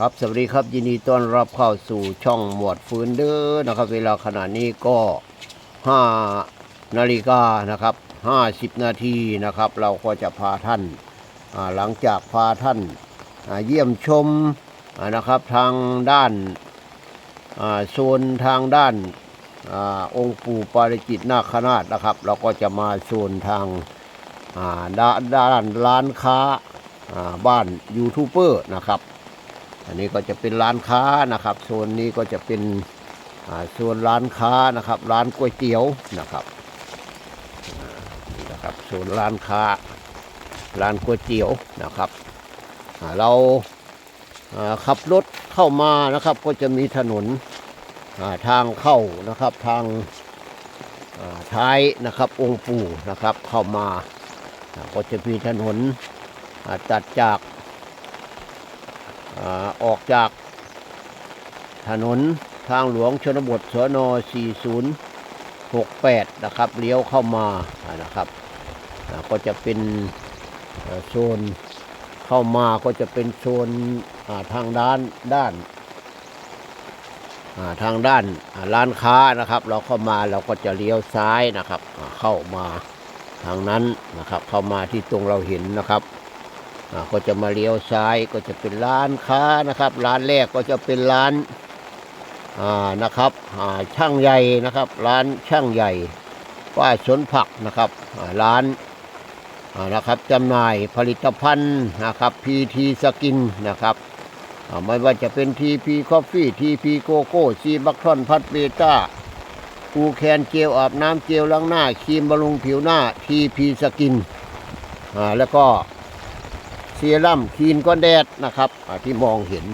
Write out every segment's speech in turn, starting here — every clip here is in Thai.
ครับสวัสดีครับยินดีต้อนรับเข้าสู่ช่องหมวดฟื้นเด้อนะครับ เวลาขณะนี้ก็5นาฬิกานะครับ50 นาทีนะครับ เราก็จะพาท่านาหลังจากพาท่านาเยี่ยมชมนะครับทางด้านาโซนทางด้านอองค์ปู่ปาริจิตนาคราชนะครับ เราก็จะมาโซนทางาด้านร้านค้าาบ้านยูทูบเบอร์นะครับ อันนี้ก็จะเป็นร้านค้านะครับโซนนี้ก็จะเป็นอ่าโซนร้านค้านะครับ ร้านก๋วยเตี๋ยวนะครับนี่นะครับโซนร้านค้า ร้านก๋วยเตี๋ยวนะครับเราขับรถเข้ามานะครับก็จะมีถนนทางเข้านะครับทางท้ายนะครับองค์ปู่นะครับเข้ามาก็จะมีถนนตัดจาก ออกจากถนนทางหลวงชนบทสน4068 นะครับ เลี้ยวเข้ามานะครับ ก็จะเป็นโซนเข้ามาก็จะเป็นโซนทางด้านด้านทางด้านร้านค้านะครับ เราเข้ามาเราก็จะเลี้ยวซ้ายนะครับ เข้ามาทางนั้นนะครับ เข้ามาที่ตรงเราเห็นนะครับ ก็จะมาเลี้ยวซ้ายก็จะเป็นร้านค้านะครับ ร้านแรกก็จะเป็นร้านอ่านะครับอ่าช่างใหญ่นะครับ ร้านช่างใหญ่ป้ายสวนผักนะครับร้านอ่านะครับจำหน่ายผลิตภัณฑ์นะครับพีทีสกินนะครับไม่ว่าจะเป็นทีพีคอฟฟี่ทีพีโกโก้ซีบัคทอนพัดเบต้ากูแคนเจลอาบน้ำเจลล้างหน้าครีมบำรุงผิวหน้าทีพีสกินอ่าแล้วก็ ซียรัมคีนก้อนแดดนะครับที่มองเห็น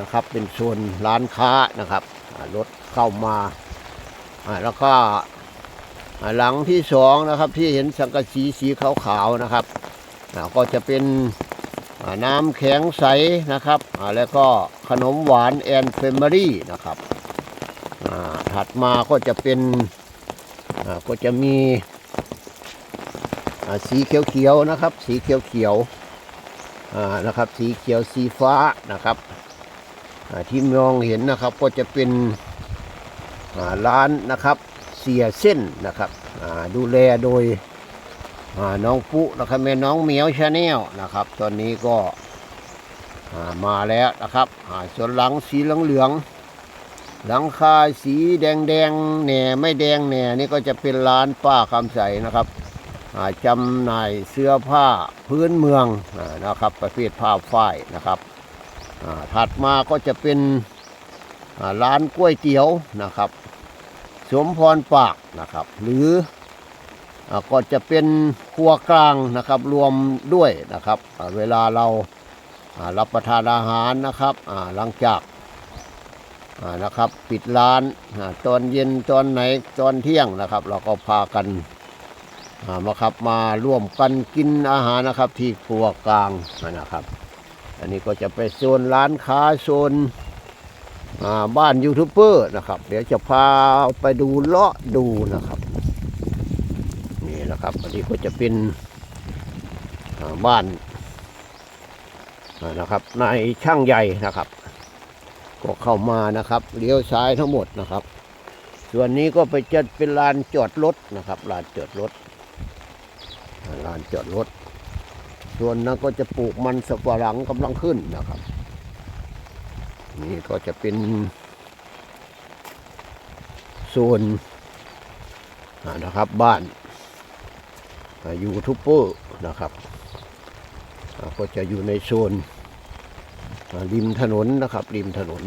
นะครับ เป็นโซนร้านค้านะครับรถเข้ามาอ่าแล้วก็อ่าหลังที่สองนะครับที่เห็นสังกะสีสีขาวๆนะครับก็จะเป็นน้ำแข็งใสนะครับแล้วก็ขนมหวานแอนเฟมอรี่นะครับถัดมาก็จะเป็นก็จะมีสีเขียวๆนะครับ สีเขียวๆ นะครับ สีเขียวสีฟ้านะครับที่มองเห็นนะครับก็จะเป็นร้านนะครับเสียเส้นนะครับดูแลโดยน้องปุ๊นะครับแม่น้องเหมียวชาแนลนะครับ ตอนนี้ก็มาแล้วนะครับส่วนหลังสีเหลืองๆหลังคาสีแดงๆแหน่ไม่แดงแหน่นี่ก็จะเป็นร้านป้าคำใสนะครับ จำหน่ายเสื้อผ้าพื้นเมืองนะครับประเภทผ้าฝ้ายนะครับถัดมาก็จะเป็นอ่าร้านก๋วยเตี๋ยวนะครับสมพรปากนะครับ หรือก็จะเป็นครัวกลางนะครับรวมด้วยนะครับเวลาเรารับประทานอาหารนะครับหลังจากนะครับปิดร้านตอนเย็นตอนไหนตอนเที่ยงนะครับ เราก็พากัน มาครับมาร่วมกันกินอาหารนะครับที่ครัวกลางนะครับ อันนี้ก็จะไปโซนร้านค้าโซนบ้านยูทูบเบอร์นะครับ เดี๋ยวจะพาไปดูเลาะดูนะครับนี่นะครับอันนี้ก็จะเป็นบ้านนะครับนายช่างใหญ่นะครับ ก็เข้ามานะครับเลี้ยวซ้ายทั้งหมดนะครับ ส่วนนี้ก็ไปจัดเป็นลานจอดรถนะครับลานจอดรถ ลานจอดรถ ส่วนนั้นก็จะปลูกมันสับปะหลังกำลังขึ้นนะครับ นี่ก็จะเป็นโซนอ่านะครับบ้านยูทูบเบอร์นะครับก็จะอยู่ในโซนริมถนนนะครับ ริมถนน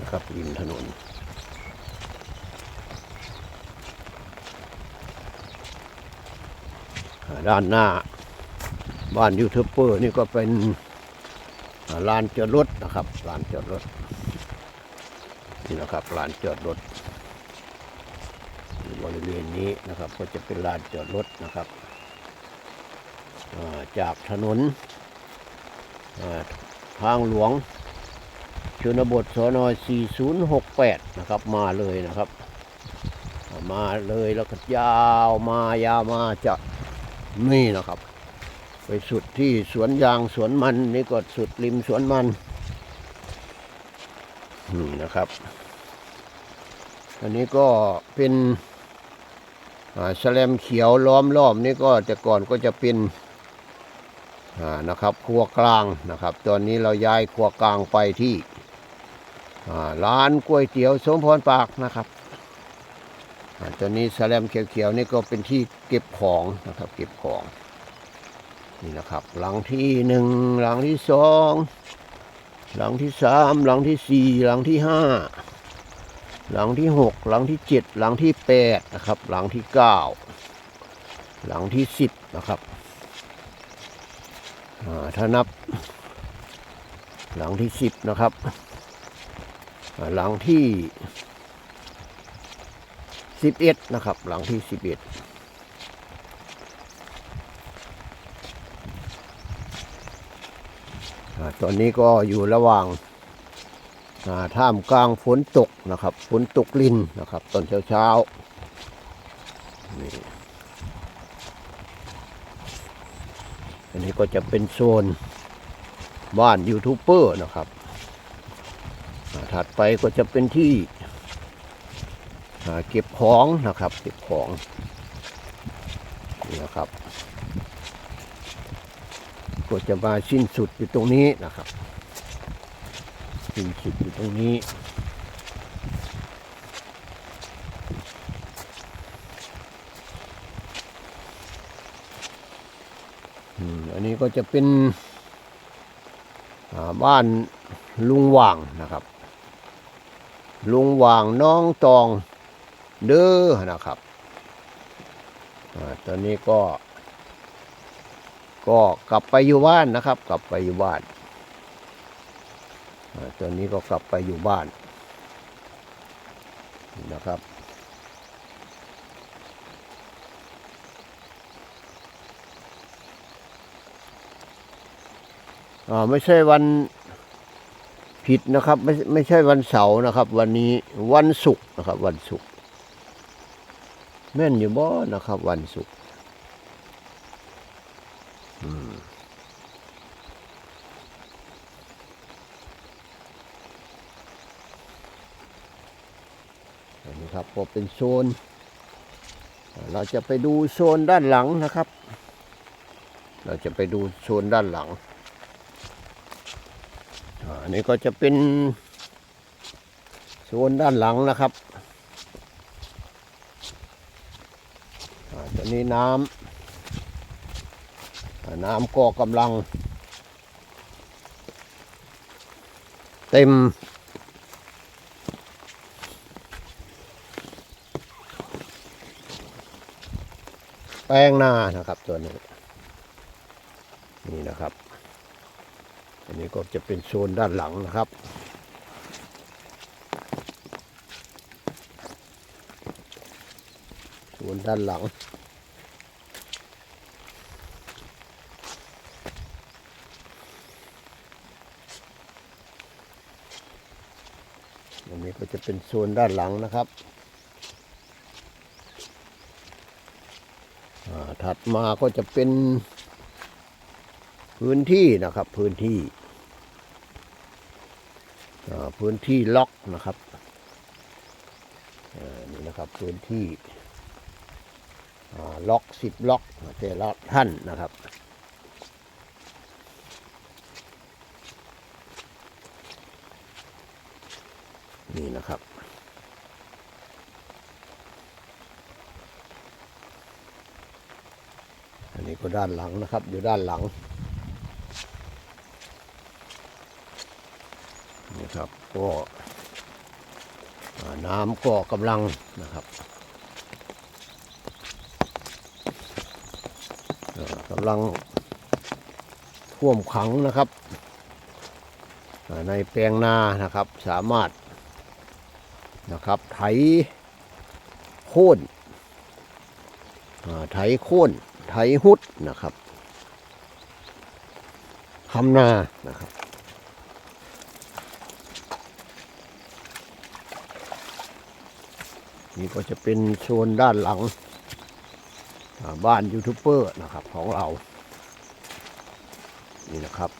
นะครับริมถนน ด้านหน้า บ้านยูทูบเบอร์นี่ก็เป็นลานจอดรถนะครับลานจอดรถนี่นะครับลานจอดรถบริเวณนี้นะครับ ก็จะเป็นลานจอดรถนะครับจากถนนทางหลวงชนบทสน4068 นะครับ มาเลยนะครับ มาเลยแล้วก็ยาวมายาวมาจะ นี่นะครับ ไปสุดที่สวนยางสวนมันนี่ก็สุดริมสวนมันนี่นะครับอันนี้ก็เป็นอ่าแลมเขียวล้อมรอบนี่ก็แต่ก่อนก็จะเป็นนะครับครัวกลางนะครับ ตอนนี้เราย้ายครัวกลางไปที่อ่าร้านก๋วยเตี๋ยวสมพรปากนะครับ ตอนนี้แสลมเขียวๆนี่ก็เป็นที่เก็บของนะครับ เก็บของนี่นะครับ หลังที่หนึ่งหลังที่สองหลังที่สามหลังที่สี่หลังที่ห้าหลังที่หกหลังที่เจ็ดหลังที่แปดนะครับ หลังที่เก้าหลังที่สิบนะครับถ้านับ หลังที่สิบนะครับ หลังที่ สิบเอ็ดนะครับ หลังที่สิบเอ็ดตอนนี้ก็อยู่ระหว่างาท่ามกลางฝนตกนะครับ ฝนตกลินนะครับ ตอนเช้าเช้าๆอันนี้ก็จะเป็นโซนบ้านยูทูบเบอร์นะครับถัดไปก็จะเป็นที่ เก็บของนะครับ เก็บของนี่นะครับ ก็จะมาสิ้นสุดอยู่ตรงนี้นะครับ สิ้นสุดอยู่ตรงนี้อันนี้ก็จะเป็นบ้านลุงว่างนะครับ ลุงว่างน้องตอง เด้อนะครับอตอนนี้ก็ ก็กลับไปอยู่บ้านนะครับ กลับไปอยู่บ้านอตอนนี้ก็กลับไปอยู่บ้านนะครับอ่าไม่ใช่วันผิดนะครับ ไม่ไม่ใช่วันเสาร์นะครับ วันนี้วันศุกร์นะครับ วันศุกร์ แม่นอยู่บ่นะครับ วันศุกร์อันนี้ครับก็เป็นโซน เราจะไปดูโซนด้านหลังนะครับ เราจะไปดูโซนด้านหลังอันนี้ก็จะเป็นโซนด้านหลังนะครับอ่า ตอนนี้น้ำน้ำก็กำลัง เต็ม แป้งหน้านะครับตัวนี้ นี่นะครับ อันนี้ก็จะเป็นโซนด้านหลังนะครับโซนด้านหลัง นนี้ก็จะเป็นโซนด้านหลังนะครับถัดมาก็จะเป็นพื้นที่นะครับพื้นที่พื้นที่ล็อกนะครับอ่านี่นะครับพื้นที่ล็อกสิบล็อกแต่ละท่านนะครับ นะครับ อันนี้ก็ด้านหลังนะครับ อยู่ด้านหลังนี่ครับก็น้ำก็กำลังนะครับกำลังท่วมขังนะครับ ในแปลงนานะครับสามารถ นะครับ ไถโค่นไถโค่นไถหุดนะครับทำนานะครับนี่ก็จะเป็นโซนด้านหลัง บ้านยูทูบเบอร์นะครับของเรา นี่นะครับ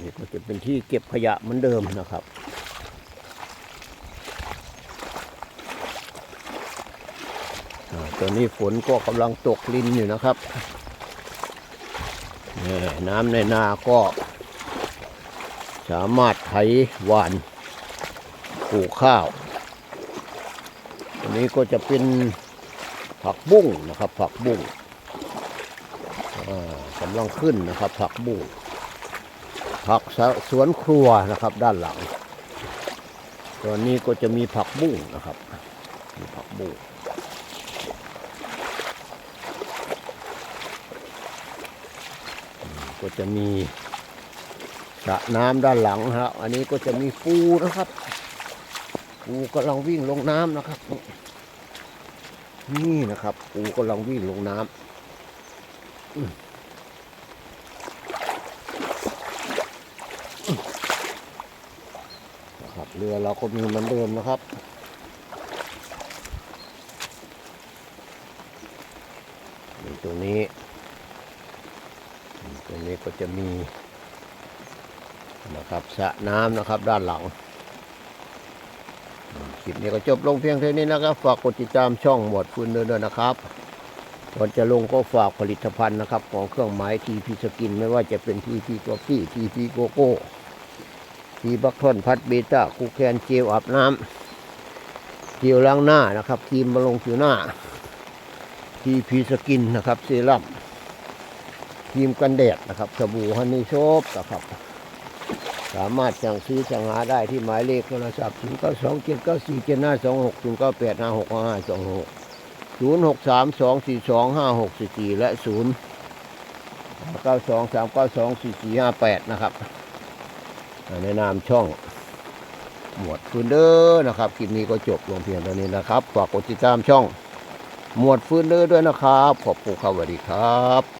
นี่ก็จะเป็นที่เก็บขยะเหมือนเดิมนะครับตอนนี้ฝนก็กำลังตกลินอยู่นะครับนี่น้ำในนาก็สามารถไถหวานปลูกข้าว อันนี้ก็จะเป็นผักบุ้งนะครับ ผักบุ้ง กำลังขึ้นนะครับ ผักบุ้งผักสสวนครัวนะครับ ด้านหลัง ตอนนี้ก็จะมีผักบุ้งนะครับ มีผักบุ้งก็จะมีสระน้ำด้านหลังฮะอันนี้ก็จะมีปูนะครับ ปูกำลังวิ่งลงน้ำนะครับ นี่นะครับ ปูกำลังวิ่งลงน้ำ นะครับเรือเราก็มีเหมือนเดิมนะครับนี่ตรงนี้ตรงนี้ก็จะมีนะครับสระน้ำนะครับด้านหลังคลิปนี้ก็จบลงเพียงเท่านี้นะครับ ฝากกดติดตามช่องหมวดฟืนเดินด้วยนะครับ ก่อนจะลงก็ฝากผลิตภัณฑ์นะครับ ของเครื่องหมายทีพีสกิน ไม่ว่าจะเป็นทีพีกาแฟทีพีโกโก้ทีบัคทอนพัดเบต้าคูแคนเจลอาบน้ำเจลล้างหน้านะครับครีมบำรุงผิวหน้าทีพีสกินนะครับเซรั่มครีมกันแดดนะครับสบู่ฮันนี่โชบนะครับ สามารถสั่งซื้อสั่งหาได้ที่หมายเลขโทรศัพท์0 9 2 7 9 4 7 5 2 6 0 9 8 5 6 5 2 6 0 6 3 2 4 2 5 6 4 4และ0 9 2 3 9 2 4 4 5 8นะครับในนามช่องหมวดฟืนเดอร์นะครับคลิปนี้ก็จบลงเพียงเท่านี้นะครับฝากกดติดตามช่อง หมวดฟืนเดอร์ด้วยนะครับขอบคุณครับสวัสดีครับ